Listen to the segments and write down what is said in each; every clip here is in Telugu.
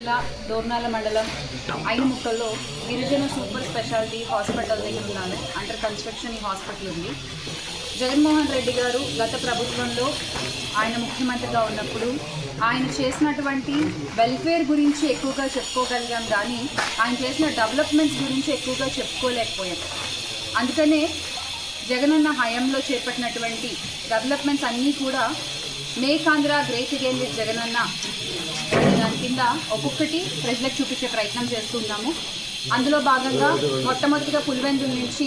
జిల్లా దోర్నాల మండలం ఐనముక్కల్లో గిరిజన సూపర్ స్పెషాలిటీ హాస్పిటల్ దగ్గర ఉన్నాను. అండర్ కన్స్ట్రక్షన్ ఈ హాస్పిటల్ ఉంది. జగన్మోహన్ రెడ్డి గారు గత ప్రభుత్వంలో ఆయన ముఖ్యమంత్రిగా ఉన్నప్పుడు ఆయన చేసినటువంటి వెల్ఫేర్ గురించి ఎక్కువగా చెప్పుకోగలిగాం కానీ ఆయన చేసిన డెవలప్మెంట్స్ గురించి ఎక్కువగా చెప్పుకోలేకపోయాం. అందుకనే జగనన్న హయాంలో చేపట్టినటువంటి డెవలప్మెంట్స్ అన్నీ కూడా make Andhra great again with Jagananna దాని కింద ఒక్కొక్కటి ప్రజలకు చూపించే ప్రయత్నం చేస్తున్నాము అందులో భాగంగా మొట్టమొదటిగా పులివెందుల నుంచి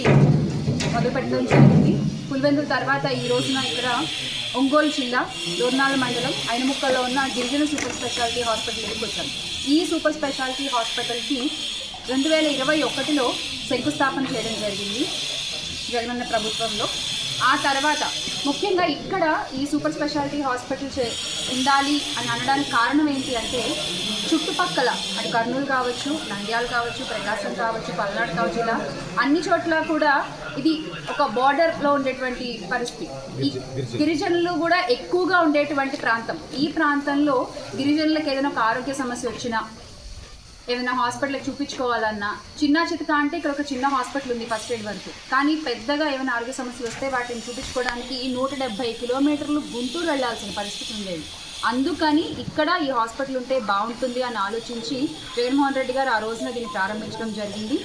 మొదలుపెట్టడం జరిగింది. పులివెందుల తర్వాత ఈ రోజున ఇక్కడ ఒంగోలు జిల్లా దోర్నాల మండలం ఐనముక్కలో ఉన్న గిరిజన సూపర్ స్పెషాలిటీ హాస్పిటల్కి వచ్చాం. ఈ సూపర్ స్పెషాలిటీ హాస్పిటల్కి రెండు వేల ఇరవై ఒకటిలో శంకుస్థాపన చేయడం జరిగింది. జగనన్న ప్రభుత్వంలో ఆ తర్వాత ముఖ్యంగా ఇక్కడ ఈ సూపర్ స్పెషాలిటీ హాస్పిటల్ చే ఉండాలి అని అనడానికి కారణం ఏంటి అంటే చుట్టుపక్కల అటు కర్నూలు కావచ్చు నంద్యాల కావచ్చు ప్రకాశం కావచ్చు పల్నాడు కావచ్చు ఇలా అన్ని చోట్ల కూడా ఇది ఒక బార్డర్లో ఉండేటువంటి పరిస్థితి. ఈ గిరిజనులు కూడా ఎక్కువగా ఉండేటువంటి ప్రాంతం. ఈ ప్రాంతంలో గిరిజనులకు ఏదైనా ఒక ఆరోగ్య సమస్య వచ్చినా ఏదైనా హాస్పిటల్కి చూపించుకోవాలన్నా చిన్న చితక అంటే ఇక్కడ ఒక చిన్న హాస్పిటల్ ఉంది ఫస్ట్ ఎయిడ్ వరకు. కానీ పెద్దగా ఏమైనా ఆరోగ్య సమస్యలు వస్తే వాటిని చూపించుకోవడానికి ఈ నూట డెబ్బై కిలోమీటర్లు గుంటూరు వెళ్ళాల్సిన పరిస్థితి ఉండేది. అందుకని ఇక్కడ ఈ హాస్పిటల్ ఉంటే బాగుంటుంది అని ఆలోచించి జగన్మోహన్ రెడ్డి గారు ఆ రోజున దీన్ని ప్రారంభించడం జరిగింది.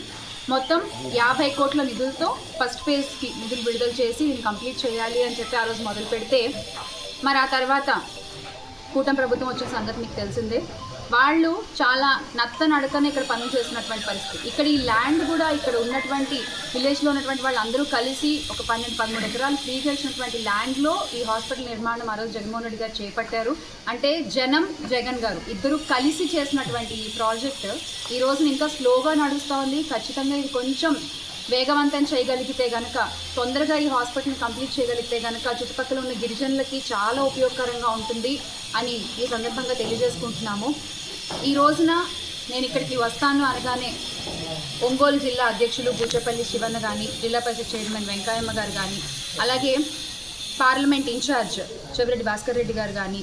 మొత్తం యాభై కోట్ల నిధులతో ఫస్ట్ ఫేజ్కి నిధులు విడుదల చేసి దీన్ని కంప్లీట్ చేయాలి అని చెప్పి ఆ రోజు మొదలు పెడితే మరి ఆ తర్వాత కూటమి ప్రభుత్వం వచ్చిన సంగతి మీకు తెలిసిందే. వాళ్ళు చాలా నత్త నడకనే ఇక్కడ పనులు చేస్తున్నటువంటి పరిస్థితి. ఇక్కడ ఈ ల్యాండ్ కూడా ఇక్కడ ఉన్నటువంటి విలేజ్లో ఉన్నటువంటి వాళ్ళందరూ కలిసి ఒక పన్నెండు పదమూడు ఎకరాలు ఫ్రీగా ఇచ్చినటువంటి ల్యాండ్లో ఈ హాస్పిటల్ నిర్మాణం ఆ రోజు జగన్మోహన్ రెడ్డి గారు చేపట్టారు. అంటే జనం జగన్ గారు ఇద్దరు కలిసి చేసినటువంటి ఈ ప్రాజెక్ట్ ఈ రోజున ఇంకా స్లోగా నడుస్తూ ఉంది. ఖచ్చితంగా ఇది కొంచెం వేగవంతం చేయగలిగితే గనక తొందరగా ఈ హాస్పిటల్ని కంప్లీట్ చేయగలిగితే గనక చుట్టుపక్కల ఉన్న గిరిజనులకి చాలా ఉపయోగకరంగా ఉంటుంది అని ఈ సందర్భంగా తెలియజేసుకుంటున్నాము. ఈ రోజున నేను ఇక్కడికి వస్తాను అనగానే ఒంగోలు జిల్లా అధ్యక్షులు బూచపల్లి శివన్న కానీ జిల్లా పరిషత్ చైర్మన్ వెంకయ్యమ్మ గారు కానీ అలాగే పార్లమెంట్ ఇన్ఛార్జ్ చెవిరెడ్డి భాస్కర్ రెడ్డి గారు కానీ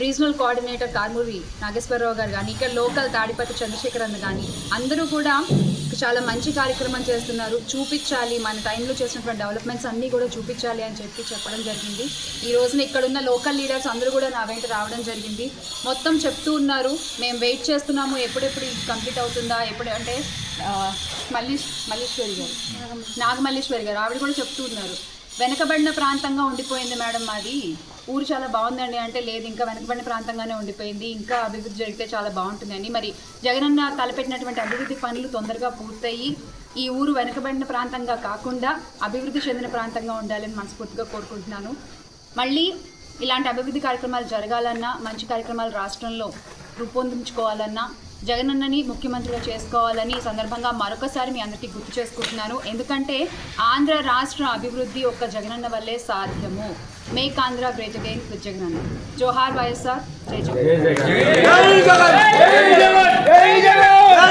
రీజనల్ కోఆర్డినేటర్ కార్మూరి నాగేశ్వరరావు గారు కానీ ఇక్కడ లోకల్ తాడిపత్రి చంద్రశేఖర్ అన్న కానీ అందరూ కూడా చాలా మంచి కార్యక్రమం చేస్తున్నారు. చూపించాలి. మన టైంలో చేసినటువంటి డెవలప్మెంట్స్ అన్నీ కూడా చూపించాలి అని చెప్పి చెప్పడం జరిగింది. ఈ రోజున ఇక్కడ ఉన్న లోకల్ లీడర్స్ అందరూ కూడా నా వెంట రావడం జరిగింది. మొత్తం చెప్తూ ఉన్నారు. మేము వెయిట్ చేస్తున్నాము. ఎప్పుడెప్పుడు ఇది కంప్లీట్ అవుతుందా? ఎప్పుడు అంటే ఆ, మల్లీష్ మల్లీశ్వరి గారు. నాగమల్లీశ్వరి గారు. ఆవిడ కూడా చెప్తూ ఉన్నారు. వెనకబడిన ప్రాంతంగా ఉండిపోయింది మేడం మాది. ఊరు చాలా బాగుందండి. అంటే లేదు ఇంకా వెనకబడిన ప్రాంతంగానే ఉండిపోయింది. ఇంకా అభివృద్ధి జరిగితే చాలా బాగుంటుందని మరి జగనన్న తలపెట్టినటువంటి అభివృద్ధి పనులు తొందరగా పూర్తయి ఈ ఊరు వెనకబడిన ప్రాంతంగా కాకుండా అభివృద్ధి చెందిన ప్రాంతంగా ఉండాలని మనస్ఫూర్తిగా కోరుకుంటున్నాను. మళ్ళీ ఇలాంటి అభివృద్ధి కార్యక్రమాలు జరగాలన్నా మంచి కార్యక్రమాలు రాష్ట్రంలో రూపొందించుకోవాలన్నా జగనన్నని ముఖ్యమంత్రిగా చేసుకోవాలని ఈ సందర్భంగా మరొకసారి మీ అందరికీ గుర్తు చేసుకుంటున్నాను. ఎందుకంటే ఆంధ్ర రాష్ట్ర అభివృద్ధి ఒక్క జగనన్న వల్లే సాధ్యము. Make Andhra great again with Jagananna జోహార్ వైఎస్ఆర్ జై జగన్. జై జగన్! జై జగన్! జై జగన్!